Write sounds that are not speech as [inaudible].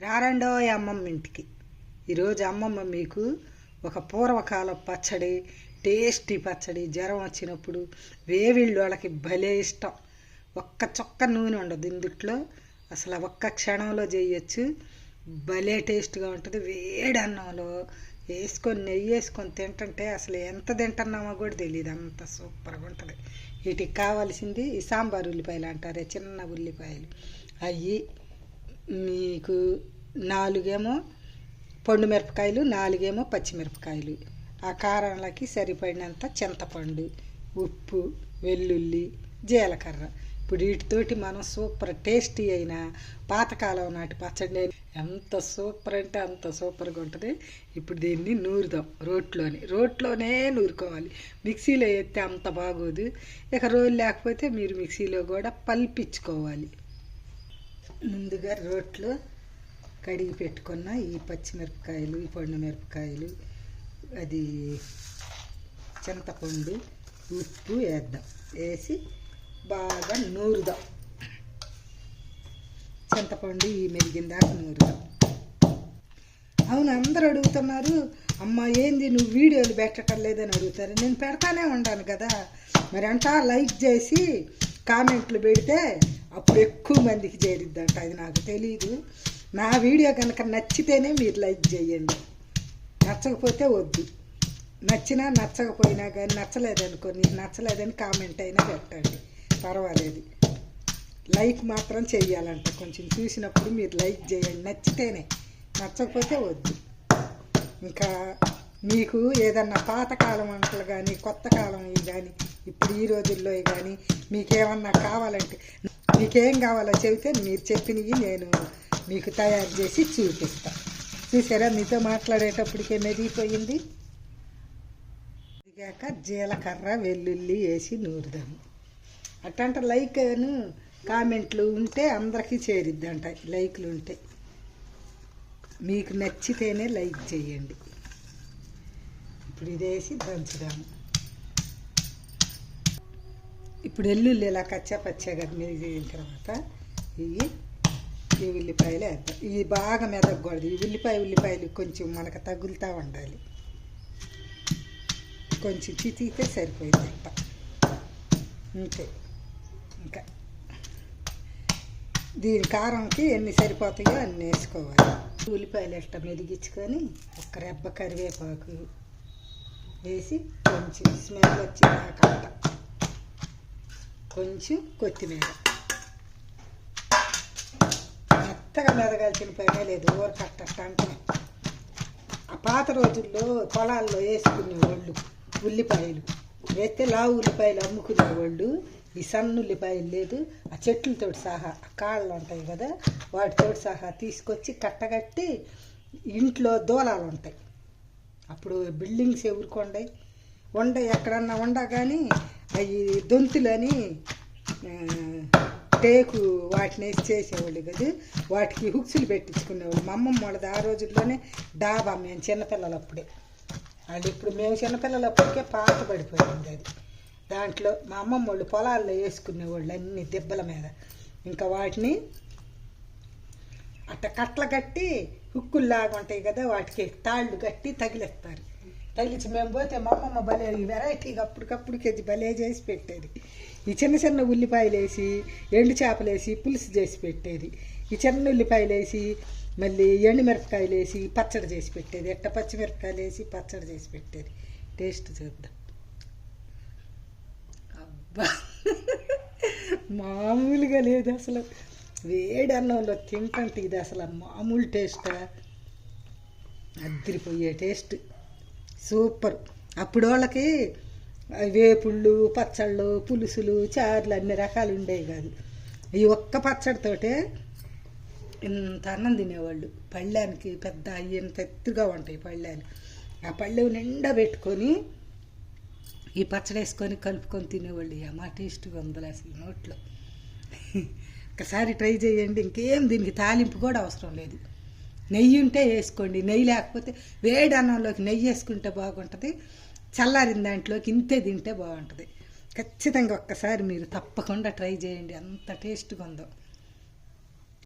రారండో అమ్మమ్మ ఇంటికి. ఈరోజు అమ్మమ్మ మీకు ఒక పూర్వకాల పచ్చడి టేస్టీ పచ్చడి జ్వరం వచ్చినప్పుడు వేవిళ్ళు వాళ్ళకి భలే ఇష్టం. ఒక్క చొక్క నూనె ఉండదు ఇందుట్లో. అసలు ఒక్క క్షణంలో చేయొచ్చు. భలే టేస్ట్గా ఉంటుంది. వేడి అన్నంలో వేసుకొని నెయ్యి వేసుకొని తింటుంటే అసలు ఎంత తింటున్నామో కూడా తెలియదు అంత సూపర్గా ఉంటుంది. వీటికి కావాల్సింది ఈ సాంబార్ ఉల్లిపాయలు అంటారే చిన్న ఉల్లిపాయలు. అవి మీకు నాలుగేమో పండు మిరపకాయలు నాలుగేమో పచ్చిమిరపకాయలు. ఆ కారంలోకి సరిపడినంత చింతపండు ఉప్పు వెల్లుల్లి జీలకర్ర. ఇప్పుడు వీటితోటి మనం సూపర్ టేస్టీ అయిన పాతకాలం నాటి పచ్చడి ఎంత సూపర్ అంటే అంత సూపర్గా ఉంటుంది. ఇప్పుడు దీన్ని నూరుదాం రోట్లోని. రోట్లోనే నూరుకోవాలి. మిక్సీలో వేస్తే అంత బాగోదు. ఇక రోలు లేకపోతే మీరు మిక్సీలో కూడా పల్పించుకోవాలి. ముందుగా రోట్లో కడిగి పెట్టుకున్న ఈ పచ్చిమిరపకాయలు ఈ పండు మిరపకాయలు అది చింతపండు ఉప్పు వేద్దాం. వేసి బాగా నూరుదాం. చింతపండు ఈ మెరిగిన దాకా నూరుదాం. అవును అందరూ అడుగుతున్నారు అమ్మ ఏంది నువ్వు వీడియోలు పెట్టడం లేదని అడుగుతారు. నేను పెడతానే ఉంటాను కదా. మరి అంటా లైక్ చేసి కామెంట్లు పెడితే అప్పుడు ఎక్కువ మందికి చేరిద్దంట అది నాకు తెలియదు నా వీడియో కనుక నచ్చితేనే మీరు లైక్ చేయండి. నచ్చకపోతే వద్దు. నచ్చినా నచ్చకపోయినా కానీ నచ్చలేదనుకో నీకు నచ్చలేదని కామెంట్ అయినా పెట్టండి. పర్వాలేదు. లైక్ మాత్రం చేయాలంట. కొంచెం చూసినప్పుడు మీరు లైక్ చేయండి. నచ్చితేనే. నచ్చకపోతే వద్దు. ఇంకా మీకు ఏదన్నా పాతకాలం వంటలు కానీ కొత్త కాలం కానీ ఇప్పుడు ఈ రోజుల్లో కానీ మీకేమన్నా కావాలంటే మీకేం కావాలో చెబితే మీరు చెప్పినవి నేను మీకు తయారు చేసి చూపిస్తాను చూసారా? మీతో మాట్లాడేటప్పటికే మెదిగిపోయింది. ఇదిగాక జీలకర్ర వెల్లుల్లి వేసి నూరుదాము అట్టంట లైక్ కామెంట్లు ఉంటే అందరికీ చేరిద్దంట. లైక్లు ఉంటే. మీకు నచ్చితేనే లైక్ చేయండి. ఇప్పుడు ఇదేసి దంచుదాము. ఇప్పుడు ఎల్లుల్లి ఇలా కచ్చా పచ్చగా మెదిగిన తర్వాత ఇవి ఈ ఉల్లిపాయలు వేద్దాం. ఇవి బాగా మెదగకూడదు. ఈ ఉల్లిపాయ ఉల్లిపాయలు కొంచెం మనకు తగులుతూ ఉండాలి. కొంచెం చితికితే సరిపోయింది అంట అంతే ఇంకా దీని కారంకి ఎన్ని సరిపోతాయో అన్ని వేసుకోవాలి. ఉల్లిపాయలు ఇట్ట మెదిగించుకొని ఒక రెబ్బ కరివేపాకు వేసి కొంచెం స్మెల్ వచ్చినాకంట కొంచెం కొత్తిమీర. మెత్తగా మెదగాల్సిన పనే లేదు ఊరకట్ట అంటే ఆ పాత రోజుల్లో పొలాల్లో వేసుకునే వాళ్ళు ఉల్లిపాయలు వేస్తే లావు ఉల్లిపాయలు అమ్ముకునే వాళ్ళు ఈ సన్న ఉల్లిపాయలు లేదు ఆ చెట్లతో సహా కాళ్ళు ఉంటాయి కదా వాటితో సహా తీసుకొచ్చి కట్టగట్టి ఇంట్లో దూలాలు ఉంటాయి. అప్పుడు బిల్డింగ్స్ ఎవరుకొండయి వండ ఎక్కడన్నా వండ కానీ అవి దొంతులని టేకు వాటిని వేసి చేసేవాళ్ళు కదా. వాటికి హుక్స్లు పెట్టించుకునేవాళ్ళు. మా అమ్మమ్మ వాళ్ళది ఆ రోజుల్లోనే డాబా మేము చిన్నపిల్లలప్పుడే. వాళ్ళు ఇప్పుడు మేము చిన్నపిల్లలప్పటికే పాత పడిపోయింది అది. దాంట్లో మా అమ్మమ్మ వాళ్ళు పొలాల్లో వేసుకునేవాళ్ళు అన్ని దెబ్బల మీద. ఇంకా వాటిని అట్ట కట్ల కట్టి హుక్కుల్లాగా ఉంటాయి కదా వాటికి తాళ్ళు కట్టి తగిలేస్తారు. తగిలించి మేము పోతే మా అమ్మమ్మ భలే వెరైటీగా అప్పటికప్పుడు కేజీ భలే చేసి పెట్టేది. ఈ చిన్న చిన్న ఉల్లిపాయలు వేసి ఎండు చేపలు వేసి పులుసు చేసి పెట్టేది. ఈ చిన్న ఉల్లిపాయలు వేసి మళ్ళీ ఎండు మిరపకాయలు వేసి పచ్చడి చేసి పెట్టేది. ఎట్ట పచ్చిమిరపకాయలు వేసి పచ్చడి చేసి పెట్టేది. టేస్ట్ చూద్దాం. అబ్బా! మామూలుగా లేదు అసలు. వేడి అన్నంలో తింటే ఇది అసలు మామూలు టేస్టా అద్దరిపోయే టేస్ట్ సూపర్. అప్పుడు వాళ్ళకి వేపుళ్ళు పచ్చళ్ళు పులుసులు చారులు అన్ని రకాలు ఉండేవి కాదు. ఈ ఒక్క పచ్చడితోటే ఇంత అన్నం తినేవాళ్ళు. పళ్ళానికి పెద్ద ఇంత ఎత్తుగా ఉంటాయి పళ్ళాలు. ఆ పళ్ళె నిండా పెట్టుకొని ఈ పచ్చడి వేసుకొని కలుపుకొని తినేవాళ్ళు. అమ్మ టేస్ట్గా ఉందలే అసలు నోట్లో. [laughs] ఒకసారి ట్రై చేయండి. ఇంకేం దీనికి తాలింపు కూడా అవసరం లేదు. నెయ్యి ఉంటే వేసుకోండి. నెయ్యి లేకపోతే వేడి అన్నంలోకి నెయ్యి వేసుకుంటే బాగుంటుంది. చల్లారిన దాంట్లోకి ఇంతే తింటే బాగుంటుంది. ఖచ్చితంగా ఒక్కసారి మీరు తప్పకుండా ట్రై చేయండి. అంత టేస్ట్గా ఉందో.